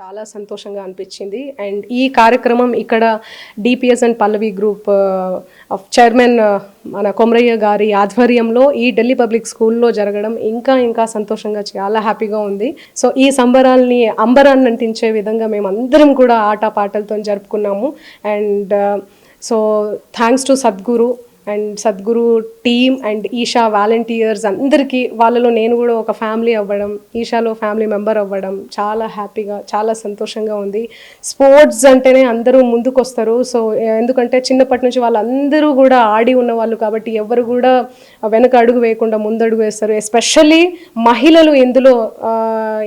చాలా సంతోషంగా అనిపించింది. అండ్ ఈ కార్యక్రమం ఇక్కడ DPS and Pallavi group of chairman మన కొమరయ్య గారి ఆధ్వర్యంలో ఈ ఢిల్లీ పబ్లిక్ స్కూల్లో జరగడం ఇంకా ఇంకా సంతోషంగా చాలా హ్యాపీగా ఉంది. సో ఈ సంబరాల్ని అంబరాన్ని అంటించే విధంగా మేము అందరం కూడా ఆట పాటలతో జరుపుకున్నాము. And so thanks to Sadhguru and Sadhguru team and Isha volunteers అందరికీ వాళ్ళలో నేను కూడా ఒక ఫ్యామిలీ అవ్వడం ఈషాలో ఫ్యామిలీ మెంబర్ అవ్వడం చాలా హ్యాపీగా చాలా సంతోషంగా ఉంది. స్పోర్ట్స్ అంటేనే అందరూ ముందుకు వస్తారు సో ఎందుకంటే చిన్నప్పటి నుంచి వాళ్ళందరూ కూడా ఆడి ఉన్న వాళ్ళు కాబట్టి ఎవరు కూడా వెనక అడుగు వేయకుండా ముందడుగు వేస్తారు. ఎస్పెషల్లీ మహిళలు ఇందులో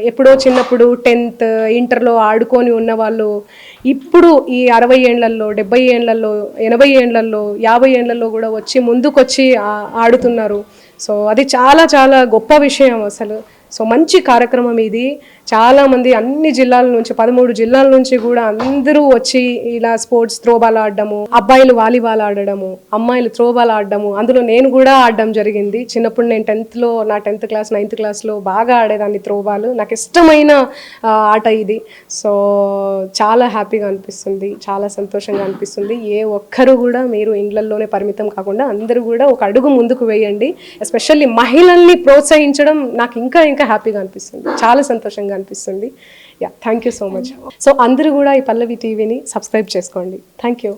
ఎప్పుడో చిన్నప్పుడు టెన్త్ ఇంటర్లో ఆడుకొని ఉన్న వాళ్ళు ఇప్పుడు ఈ అరవై ఏండ్లలో డెబ్బై ఏండ్లలో ఎనభై ఏండ్లలో యాభై ఏండ్లలో కూడా వచ్చి ముందుకొచ్చి ఆడుతున్నారు. సో అది చాలా చాలా గొప్ప విషయం అసలు. సో మంచి కార్యక్రమం ఇది. చాలామంది అన్ని జిల్లాల నుంచి పదమూడు జిల్లాల నుంచి కూడా అందరూ వచ్చి ఇలా స్పోర్ట్స్ త్రోబాల్ ఆడడము అబ్బాయిలు వాలీబాల్ ఆడడము అమ్మాయిలు త్రోబాల్ ఆడడము అందులో నేను కూడా ఆడడం జరిగింది. చిన్నప్పుడు నేను టెన్త్లో నా టెన్త్ క్లాస్ నైన్త్ క్లాస్లో బాగా ఆడేదాన్ని త్రోబాల్. నాకు ఇష్టమైన ఆట ఇది. సో చాలా హ్యాపీగా అనిపిస్తుంది చాలా సంతోషంగా అనిపిస్తుంది. ఏ ఒక్కరు కూడా మీరు ఇండ్లల్లోనే పరిమితం కాకుండా అందరూ కూడా ఒక అడుగు ముందుకు వేయండి. ఎస్పెషల్లీ మహిళల్ని ప్రోత్సహించడం నాకు ఇంకా ఇంకా హ్యాపీగా అనిపిస్తుంది. చాలా సంతోషంగా అనిపిస్తుంది. Yeah thank you so much so అందరూ కూడా ఈ పల్లవి టీవీని సబ్స్క్రైబ్ చేసుకోండి. Thank you